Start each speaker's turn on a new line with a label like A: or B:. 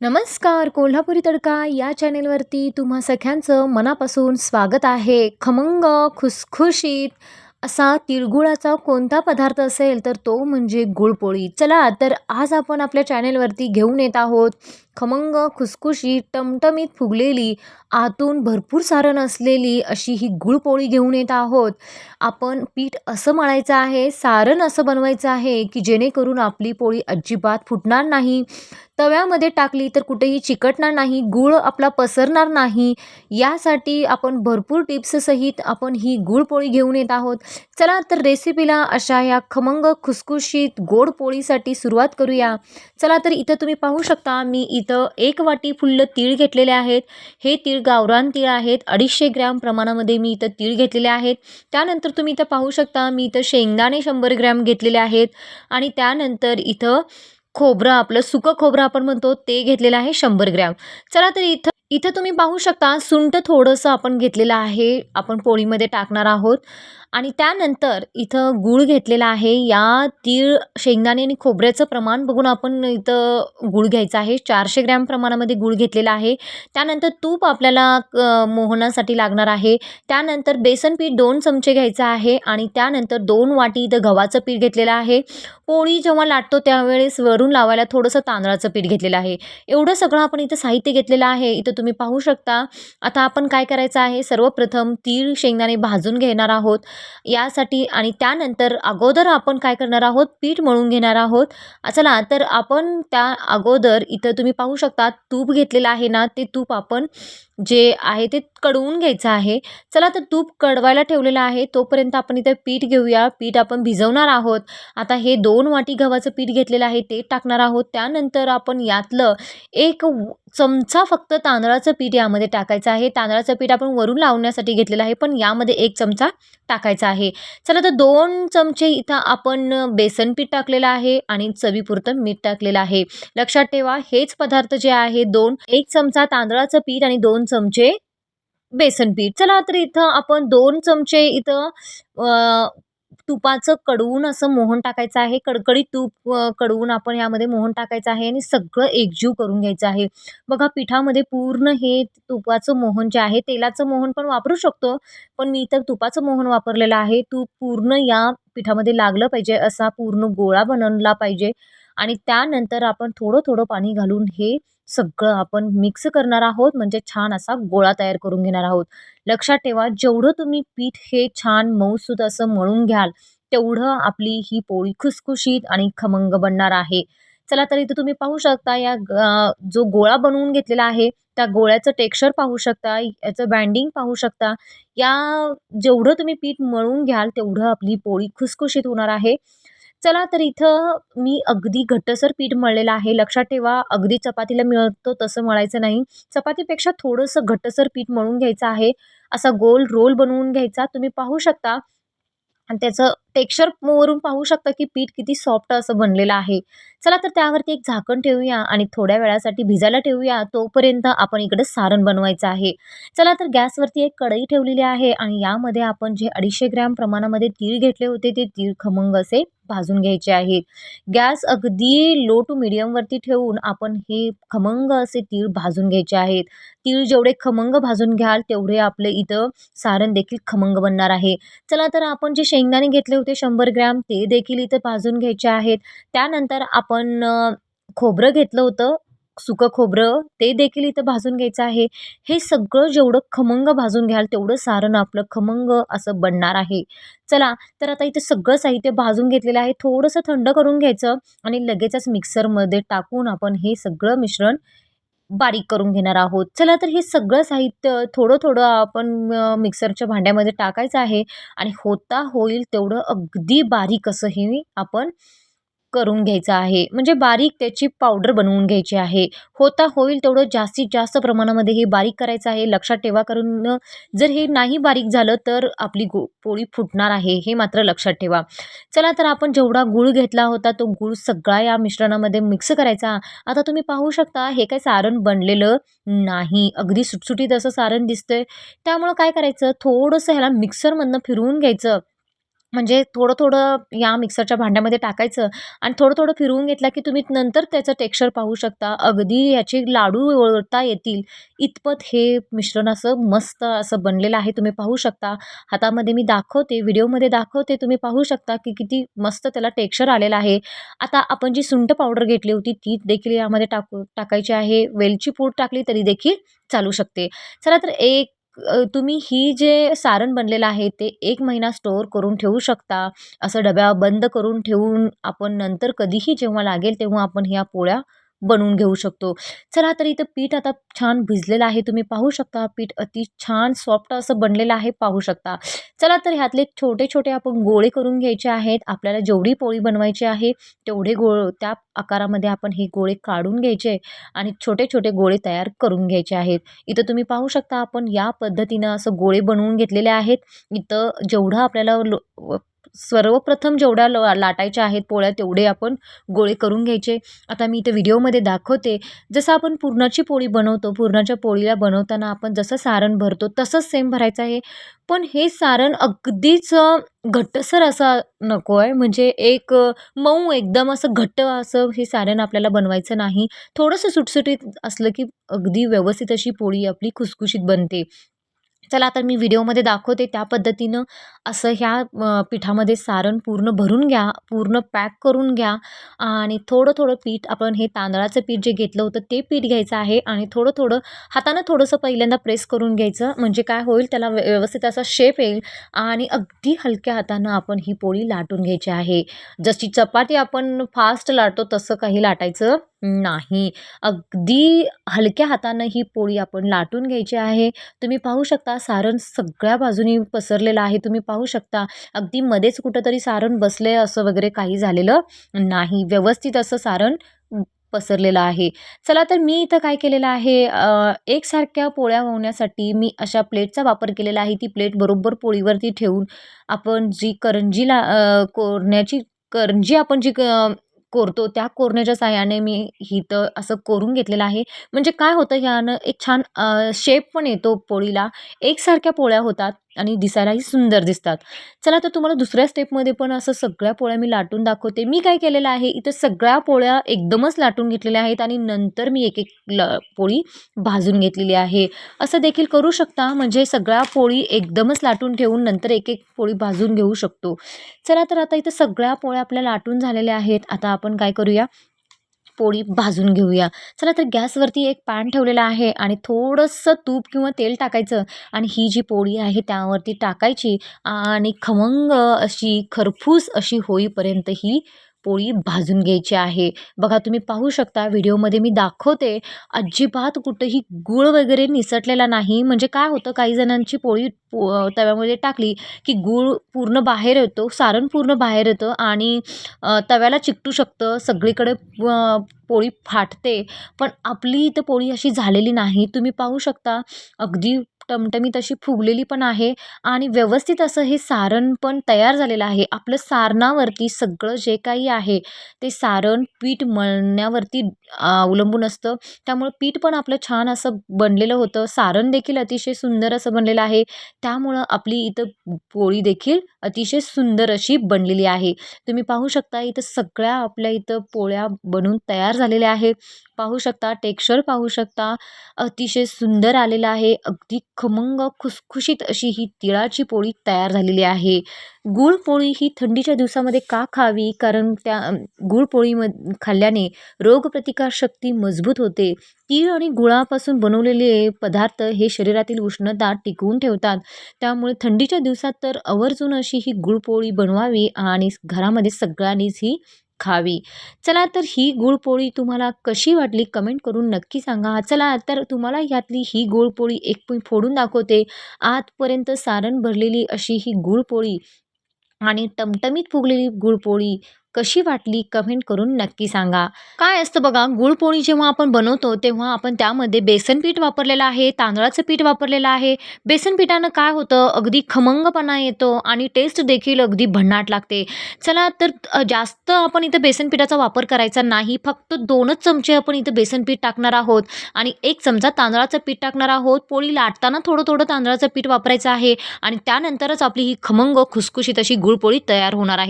A: नमस्कार कोल्हापुरी तडका या चॅनेलवरती तुम्हा सगळ्यांचं मनापासून स्वागत आहे. खमंग खुसखुशीत असा तिळगुळाचा कोणता पदार्थ असेल तर तो म्हणजे गुळपोळी. चला तर आज आपण आपल्या चॅनेलवरती घेऊन येत आहोत. खमंग खुसखुशी टमटमीत फुगलेली आतून भरपूर सारण असलेली अशी ही गुळपोळी घेऊन येत आहोत. आपण पीठ असं मळायचं आहे सारण असं बनवायचं आहे की जेणेकरून आपली पोळी अजिबात फुटणार नाही. तव्यामध्ये टाकली तर कुठेही चिकटणार नाही गूळ आपला पसरणार नाही. यासाठी आपण भरपूर टिप्ससहित आपण ही गुळपोळी घेऊन येत आहोत. चला तर रेसिपीला अशा या खमंग खुसखुशीत गोड पोळीसाठी सुरुवात करूया. चला तर इथं तुम्ही पाहू शकता मी इथं एक वाटी फुल्ल तीळ घेतलेले आहेत. हे तीळ गावरान तीळ आहेत. अडीचशे ग्रॅम प्रमाणामध्ये मी इथं तीळ घेतलेले आहेत. त्यानंतर तुम्ही इथं पाहू शकता मी इथं शेंगदाणे शंभर ग्रॅम घेतलेले आहेत. आणि त्यानंतर इथं खोबरं आपलं सुकं खोबरं आपण म्हणतो ते घेतलेलं आहे शंभर ग्रॅम. चला तर इथं इथं तुम्ही पाहू शकता सुंठ थोडंसं आपण घेतलेलं आहे. आपण पोळीमध्ये टाकणार आहोत. आणि त्यानंतर इथं गूळ घेतलेला आहे. या तीळ शेंगदाणे आणि खोबऱ्याचं प्रमाण बघून आपण इथं गूळ घ्यायचं आहे. चारशे ग्रॅम प्रमाणामध्ये गूळ घेतलेला आहे. त्यानंतर तूप आपल्याला मोहनासाठी लागणार आहे. त्यानंतर बेसन पीठ दोन चमचे घ्यायचं आहे आणि त्यानंतर दोन वाटी इथं गव्हाचं पीठ घेतलेलं आहे. पोळी जेव्हा लाटतो त्यावेळेस वरून लावायला थोडंसं तांदळाचं पीठ घेतलेलं आहे. एवढं सगळं आपण इथं साहित्य घेतलेलं आहे. इथं तुम्ही पाहू शकता. आता आपण काय करायचं आहे? सर्वप्रथम तीळ शेंगदाणे भाजून घेणार आहोत. यासाठी आणि त्यानंतर अगोदर आपण काय करणार आहोत? पीठ मळून घेणार आहोत. चला तर आपण त्या अगोदर इथं तुम्ही पाहू शकता तूप घेतलेलं आहे ना ते तूप आपण जे आहे ते कडवून घ्यायचं आहे. चला तर तूप कडवायला ठेवलेलं आहे. तोपर्यंत आपण इथं पीठ घेऊया. पीठ आपण भिजवणार आहोत. आता हे दोन वाटी गव्हाचं पीठ घेतलेलं आहे. ते टाकणार आहोत. त्यानंतर आपण यातलं एक चमचा फक्त तांदळाचं पीठ यामध्ये टाकायचं आहे. तांदळाचं पीठ आपण वरून लावण्यासाठी घेतलेलं आहे. पण यामध्ये एक चमचा टाकायचा आहे. चला तर दोन चमचे इथं आपण बेसन पीठ टाकलेलं आहे आणि चवीपुरतं मीठ टाकलेलं आहे. लक्षात ठेवा हेच पदार्थ जे आहे दोन एक चमचा तांदळाचं पीठ आणि दोन चमचे. बेसन पीठ. चला तर इथं आपण दोन चमचे इथं तुपाचं कडवून असं मोहन टाकायचं आहे. कडकडीत तूप कडवून आपण यामध्ये मोहन टाकायचं आहे आणि सगळं एकजीव करून घ्यायचं आहे. बघा पिठामध्ये पूर्ण हे तुपाचं मोहन जे आहे तेलाचं मोहन पण वापरू शकतो पण मी इथं तुपाचं मोहन वापरलेलं आहे. तूप पूर्ण या पिठामध्ये लागलं पाहिजे असा पूर्ण गोळा बनवला पाहिजे आणि त्यानंतर आपण थोडं थोडं पाणी घालून हे सगळं आपण मिक्स करणार आहोत. म्हणजे छान असा गोळा तयार करून घेणार आहोत. लक्षात ठेवा जेवढं तुम्ही पीठ हे छान मऊसूत असं मळून घ्याल तेवढं आपली ही पोळी खुसखुशीत आणि खमंग बनणार आहे. चला तर इथं तुम्ही पाहू शकता या जो गोळा बनवून घेतलेला आहे त्या गोळ्याचं टेक्स्चर पाहू शकता याचं बँडिंग पाहू शकता. या जेवढं तुम्ही पीठ मळून घ्याल तेवढं आपली पोळी खुसखुशीत होणार आहे. चला तर इथं मी अगदी घट्टसर पीठ मळलेलं आहे. लक्षात ठेवा अगदी चपातीला मिळतो तसं मळायचं नाही. चपातीपेक्षा थोडंसं घट्टसर पीठ मळून घ्यायचं आहे. असा गोल रोल बनवून घ्यायचा. तुम्ही पाहू शकता. आणि त्याचं टेक्स्चर वरून पाहू शकता की पीठ किती सॉफ्ट असं बनलेलं आहे. चला तर त्यावरती एक झाकण ठेवूया आणि थोड्या वेळासाठी भिजायला ठेवूया. तोपर्यंत आपण इकडे सारण बनवायचं आहे. चला तर गॅसवरती एक कढई ठेवलेली आहे आणि यामध्ये आपण जे अडीचशे ग्रॅम प्रमाणामध्ये तीळ घेतले होते ते तीळ खमंग असे भाजून घ्यायचे आहेत. गॅस अगदी लो टू मिडियमवरती ठेवून आपण हे खमंग असे तीळ भाजून घ्यायचे आहेत. तीळ जेवढे खमंग भाजून घ्याल तेवढे आपले इथं सारण देखील खमंग बनणार आहे. चला तर आपण जे शेंगदाणे घेतले होते शंभर ग्रॅम ते देखील इथं भाजून घ्यायचे आहेत. त्यानंतर आपण खोबरं घेतलं होतं. सुकं खोबरं ते देखील इथं भाजून घ्यायचं आहे. हे सगळं जेवढं खमंग भाजून घ्याल तेवढं सारण आपलं खमंग असं बनणार आहे. चला तर आता इथं सगळं साहित्य भाजून घेतलेलं आहे. थोडंसं थंड करून घ्यायचं आणि लगेचच मिक्सरमध्ये टाकून आपण हे सगळं मिश्रण बारीक करून घेणार आहोत. चला तर हे सगळं साहित्य थोडं थोडं आपण मिक्सरच्या भांड्यामध्ये टाकायचं आहे आणि होता होईल तेवढं अगदी बारीक असं हे आपण करून घ्यायचं आहे. म्हणजे बारीक त्याची पावडर बनवून घ्यायची आहे. होता होईल तेवढं जास्तीत जास्त प्रमाणामध्ये हे बारीक करायचं आहे. लक्षात ठेवा करून जर हे नाही बारीक झालं तर आपली गो पोळी फुटणार आहे हे मात्र लक्षात ठेवा. चला तर आपण जेवढा गूळ घेतला होता तो गूळ सगळा या मिश्रणामध्ये मिक्स करायचा. आता तुम्ही पाहू शकता हे काय सारण बनलेलं नाही. अगदी सुटसुटीत असं सारण दिसतंय. त्यामुळं काय करायचं? थोडंसं ह्याला मिक्सरमधनं फिरवून घ्यायचं. म्हणजे थोडं थोडं या मिक्सरच्या भांड्यामध्ये टाकायचं आणि थोडं थोडं फिरवून घेतला की तुम्ही नंतर त्याचं टेक्स्चर पाहू शकता. अगदी याचे लाडू ओळता येतील. इतपत हे मिश्रण असं मस्त असं बनलेलं आहे तुम्ही पाहू शकता. हातामध्ये मी दाखवते व्हिडिओमध्ये दाखवते तुम्ही पाहू शकता की किती मस्त त्याला टेक्स्चर आलेलं आहे. आता आपण जी सुंठ पावडर घेतली होती ती देखील यामध्ये टाकू टाकायची आहे. वेलची पूड टाकली तरी देखील चालू शकते. चला तर एक तुम्ही ही जे सारण बनलेलं आहे ते एक महिना स्टोअर करून ठेवू शकता. असं डब्या बंद करून ठेवून आपण नंतर कधीही जेव्हा लागेल तेव्हा आपण ह्या पोळ्या बनवून घेऊ शकतो. चला तर इथं पीठ आता छान भिजलेलं आहे. तुम्ही पाहू शकता पीठ अति छान सॉफ्ट असं बनलेलं आहे. पाहू शकता. चला तर ह्यातले छोटे छोटे आपण गोळे करून घ्यायचे आहेत. आपल्याला जेवढी पोळी बनवायची आहे तेवढे गोळ त्या आकारामध्ये आपण हे गोळे काढून घ्यायचे आणि छोटे छोटे गोळे तयार करून घ्यायचे आहेत. इथं तुम्ही पाहू शकता आपण या पद्धतीनं असं गोळे बनवून घेतलेले आहेत. इथं जेवढं आपल्याला लो सर्वप्रथम जेवढ्या ल लाटायच्या आहेत पोळ्या तेवढे आपण गोळे करून घ्यायचे. आता मी इथे व्हिडिओमध्ये दाखवते जसं आपण पुरणाची पोळी बनवतो पुरणाच्या पोळीला बनवताना आपण जसं सारण भरतो तसंच सेम भरायचं आहे. पण हे सारण अगदीच घट्टसर असं नको आहे. म्हणजे एक मऊ एकदम असं घट्ट असं हे सारण आपल्याला बनवायचं नाही. थोडंसं सुटसुटीत असलं की अगदी व्यवस्थित अशी पोळी आपली खुसखुशीत बनते. चला आता मी व्हिडिओमध्ये दाखवते त्या पद्धतीनं असं ह्या पिठामध्ये सारण पूर्ण भरून घ्या पूर्ण पॅक करून घ्या आणि थोडं थोडं पीठ आपण हे तांदळाचं पीठ जे घेतलं होतं ते पीठ घ्यायचं आहे आणि थोडं थोडं हातानं थोडंसं पहिल्यांदा प्रेस करून घ्यायचं. म्हणजे काय होईल त्याला व्यवस्थित असा शेप येईल आणि अगदी हलक्या हातानं आपण ही पोळी लाटून घ्यायची आहे. जशी चपाती आपण फास्ट लाटतो तसं काही लाटायचं. नाही. अगदी हलक्या हातानं ही पोळी आपण लाटून घ्यायची आहे. तुम्ही पाहू शकता सारण सगळ्या बाजूनी पसरलेलं आहे. तुम्ही पाहू शकता अगदी मध्येच कुठंतरी सारण बसले असं वगैरे काही झालेलं नाही. व्यवस्थित असं सारण पसरलेलं आहे. चला तर मी इथं काय केलेलं आहे एकसारख्या पोळ्या होण्यासाठी मी अशा प्लेटचा वापर केलेला आहे. ती प्लेट बरोबर पोळीवरती ठेवून आपण जी करंजीला ला कोरण्याची करंजी आपण जी क कोरतो त्या कोरण्याच्या साहाय्याने मी इथं असं कोरून घेतलेलं आहे. म्हणजे काय होतं ह्यानं एक छान शेप पण येतो पोळीला. एकसारख्या पोळ्या होतात. आणि दिसायलाही सुंदर दिसतात. चला तर तुम्हाला दुसऱ्या स्टेपमध्ये पण असं सगळ्या पोळ्या मी लाटून दाखवते. मी काय केलेलं आहे? इथं सगळ्या पोळ्या एकदमच लाटून घेतलेल्या आहेत आणि नंतर मी एक एक ल पोळी भाजून घेतलेली आहे. असं देखील करू शकता म्हणजे सगळ्या पोळी एकदमच लाटून ठेवून नंतर एक एक पोळी भाजून घेऊ शकतो. चला तर आता इथं सगळ्या पोळ्या आपल्या लाटून झालेल्या आहेत. आता आपण काय करूया? पोळी भाजून घेऊया. चला तर गॅसवरती एक पॅन ठेवलेला आहे आणि थोडंसं तूप किंवा तेल टाकायचं आणि ही जी पोळी आहे त्यावरती टाकायची आणि खमंग अशी खरफूस अशी होईपर्यंत ही पोळी भाजून घ्यायची आहे. बघा तुम्ही पाहू शकता व्हिडिओमध्ये मी दाखवते अजिबात कुठंही गूळ वगैरे निसटलेला नाही. म्हणजे काय होतं काही जणांची पोळी पो तव्यामध्ये टाकली की गूळ पूर्ण बाहेर येतो सारण पूर्ण बाहेर येतं आणि तव्याला चिकटू शकतं. सगळीकडे पोळी फाटते. पण आपली इथं पोळी अशी झालेली नाही. तुम्ही पाहू शकता अगदी टमटमीत अशी फुगलेली पण आहे आणि व्यवस्थित असं हे सारण पण तयार झालेलं आहे. आपलं सारणावरती सगळं जे काही आहे ते सारण पीठ मळण्यावरती अवलंबून असतं. त्यामुळं पीठ पण आपलं छान असं बनलेलं होतं. सारण देखील अतिशय सुंदर असं बनलेलं आहे. त्यामुळं आपली इथं पोळी देखील अतिशय सुंदर अशी बनलेली आहे. तुम्ही पाहू शकता इथं सगळ्या आपल्या इथं पोळ्या बनून तयार झालेल्या आहेत. पाहू शकता टेक्स्चर पाहू शकता. अतिशय सुंदर आलेलं आहे. अगदी खमंग खुसखुशीत अशी ही तिळाची पोळी तयार झालेली आहे. गुळपोळी ही थंडीच्या दिवसामध्ये का खावी? कारण त्या गुळपोळीम खाल्ल्याने रोगप्रतिकारशक्ती मजबूत होते. तीळ आणि गुळापासून बनवलेले पदार्थ हे शरीरातील उष्णता टिकवून ठेवतात. त्यामुळे थंडीच्या दिवसात तर आवर्जून अशी ही गुळपोळी बनवावी आणि घरामध्ये सगळ्यांनीच ही खावी. चला तर ही गुळपोळी तुम्हाला कशी वाटली कमेंट करून नक्की सांगा. चला तर तुम्हाला ह्यातली ही गुळपोळी एक पण फोडून दाखवते. आतपर्यंत सारण भरलेली अशी ही गुळपोळी आणि टमटमीत फुगलेली गुळपोळी कशी वाटली कमेंट करून नक्की सांगा. काय असतं बघा गुळपोळी जेव्हा आपण बनवतो तेव्हा आपण त्यामध्ये बेसन पीठ वापरलेलं आहे तांदळाचं पीठ वापरलेलं आहे. बेसन पिठानं काय होतं अगदी खमंगपणा येतो आणि टेस्ट देखील अगदी भन्नाट लागते. चला तर जास्त आपण इथं बेसन पिठाचा वापर करायचा नाही फक्त दोनच चमचे आपण इथं बेसन पीठ टाकणार आहोत आणि एक चमचा तांदळाचं पीठ टाकणार आहोत. पोळी लाटताना थोडं थोडं तांदळाचं पीठ वापरायचं आहे आणि त्यानंतरच आपली ही खमंग खुसखुशीत अशी गुळपोळी तयार होणार आहे.